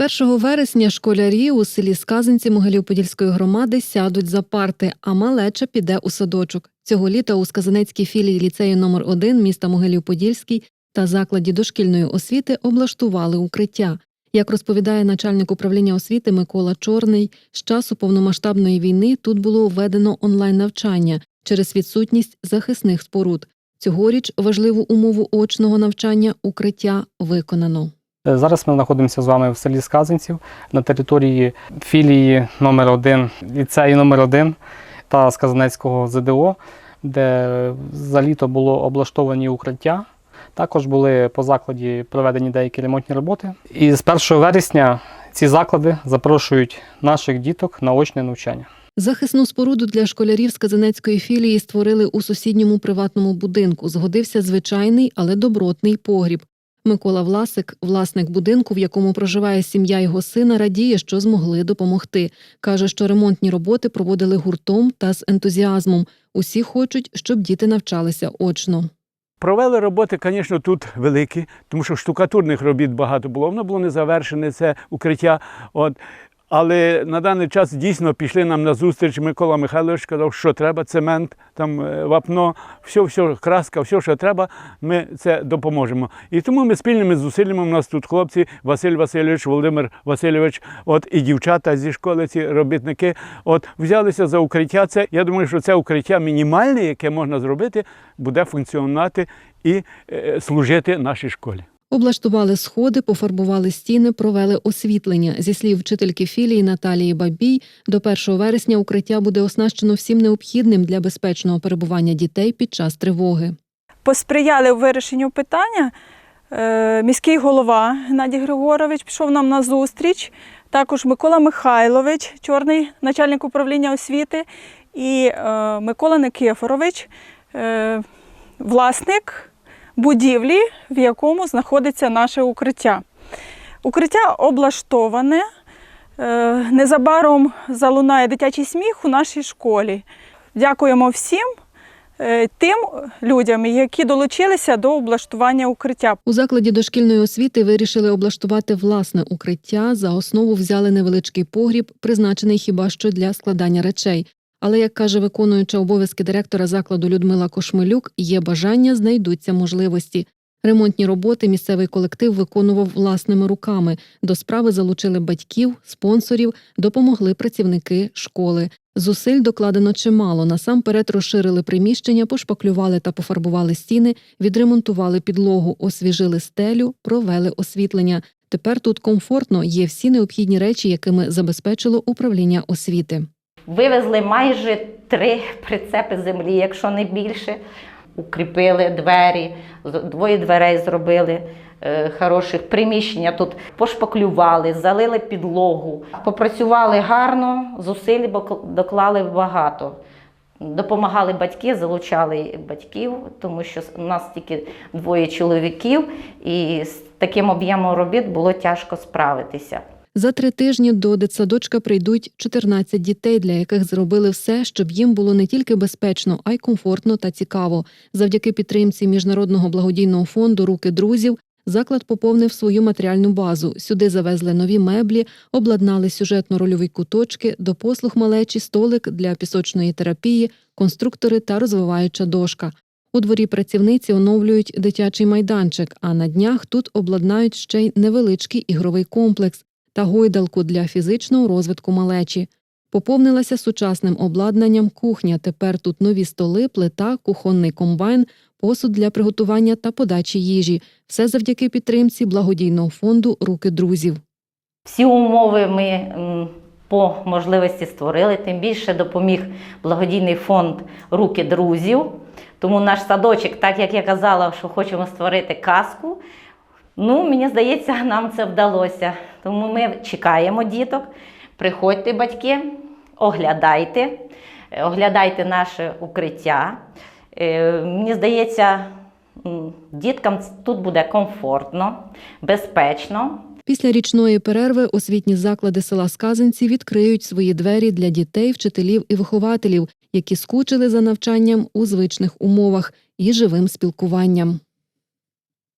1 вересня школярі у селі Сказанці Могилів-Подільської громади сядуть за парти, а малеча піде у садочок. Цього літа у Сказанецькій філії ліцею номер 1 міста Могилів-Подільський та закладі дошкільної освіти облаштували укриття. Як розповідає начальник управління освіти Микола Чорний, з часу повномасштабної війни тут було введено онлайн-навчання через відсутність захисних споруд. Цьогоріч важливу умову очного навчання укриття виконано. Е, Зараз ми знаходимося з вами в селі Сказанців на території філії номер 1 ліцею номер 1 та Сказанецького ЗДО, де за літо було облаштовані укриття. Також були по закладі проведені деякі ремонтні роботи. І з 1 вересня ці заклади запрошують наших діток на очне навчання. Захисну споруду для школярів з Казанецької філії створили у сусідньому приватному будинку. Згодився звичайний, але добротний погріб. Микола Власик, власник будинку, в якому проживає сім'я його сина, радіє, що змогли допомогти. Каже, що ремонтні роботи проводили гуртом та з ентузіазмом. Усі хочуть, щоб діти навчалися очно. Провели роботи, звісно, тут великі, тому що штукатурних робіт багато було. Воно було не завершене, це укриття. От. Але на даний час дійсно пішли нам на зустріч. Микола Михайлович сказав, що треба, цемент, там е, вапно, все, все, краска, все, що треба, ми це допоможемо. І тому ми спільними зусиллями, у нас тут хлопці, Василь Васильович, Володимир Васильович, от і дівчата зі школи, ці робітники, от взялися за укриття. Це я думаю, що це укриття мінімальне, яке можна зробити, буде функціонувати і е, служити нашій школі. Облаштували сходи, пофарбували стіни, провели освітлення. Зі слів вчительки філії Наталії Бабій, до 1 вересня укриття буде оснащено всім необхідним для безпечного перебування дітей під час тривоги. посприяли у вирішенню питання. Е, Міський голова Геннадій Григорович пішов нам на зустріч. Також Микола Михайлович, чорний начальник управління освіти, і е, Микола Никифорович, е, власник будівлі, в якому знаходиться наше укриття. Укриття облаштоване. Е, Незабаром залунає дитячий сміх у нашій школі. Дякуємо всім е, тим людям, які долучилися до облаштування укриття. У закладі дошкільної освіти вирішили облаштувати власне укриття. За основу взяли невеличкий погріб, призначений хіба що для складання речей. Але, як каже виконуюча обов'язки директора закладу Людмила Кошмелюк, є бажання, знайдуться можливості. Ремонтні роботи місцевий колектив виконував власними руками. До справи залучили батьків, спонсорів, допомогли працівники школи. Зусиль докладено чимало. Насамперед розширили приміщення, пошпаклювали та пофарбували стіни, відремонтували підлогу, освіжили стелю, провели освітлення. Тепер тут комфортно є всі необхідні речі, якими забезпечило управління освіти. Вивезли майже три прицепи землі, якщо не більше. Укріпили двері, двоє дверей зробили е, хороших приміщення. Тут пошпаклювали, залили підлогу. Попрацювали гарно, зусиль доклали багато. Допомагали батьки, залучали батьків, тому що у нас тільки двоє чоловіків, і з таким об'ємом робіт було тяжко справитися. За три тижні до дитсадочка прийдуть 14 дітей, для яких зробили все, щоб їм було не тільки безпечно, а й комфортно та цікаво. Завдяки підтримці міжнародного благодійного фонду Руки друзів заклад поповнив свою матеріальну базу. Сюди завезли нові меблі, обладнали сюжетно-рольові куточки, до послуг малечі, столик для пісочної терапії, конструктори та розвиваюча дошка. У дворі працівниці оновлюють дитячий майданчик, а на днях тут обладнають ще й невеличкий ігровий комплекс та гойдалку для фізичного розвитку малечі. Поповнилася сучасним обладнанням кухня. Тепер тут нові столи, плита, кухонний комбайн, посуд для приготування та подачі їжі. Все завдяки підтримці благодійного фонду Руки друзів. Всі умови ми по можливості створили, тим більше допоміг благодійний фонд Руки друзів. Тому наш садочок, так як я казала, що хочемо створити казку. Ну, мені здається, нам це вдалося. Тому ми чекаємо діток. Приходьте, батьки, оглядайте, е, оглядайте наше укриття. Е, Мені здається, діткам тут буде комфортно, безпечно. Після річної перерви освітні заклади села Сказанці відкриють свої двері для дітей, вчителів і вихователів, які скучили за навчанням у звичних умовах і живим спілкуванням.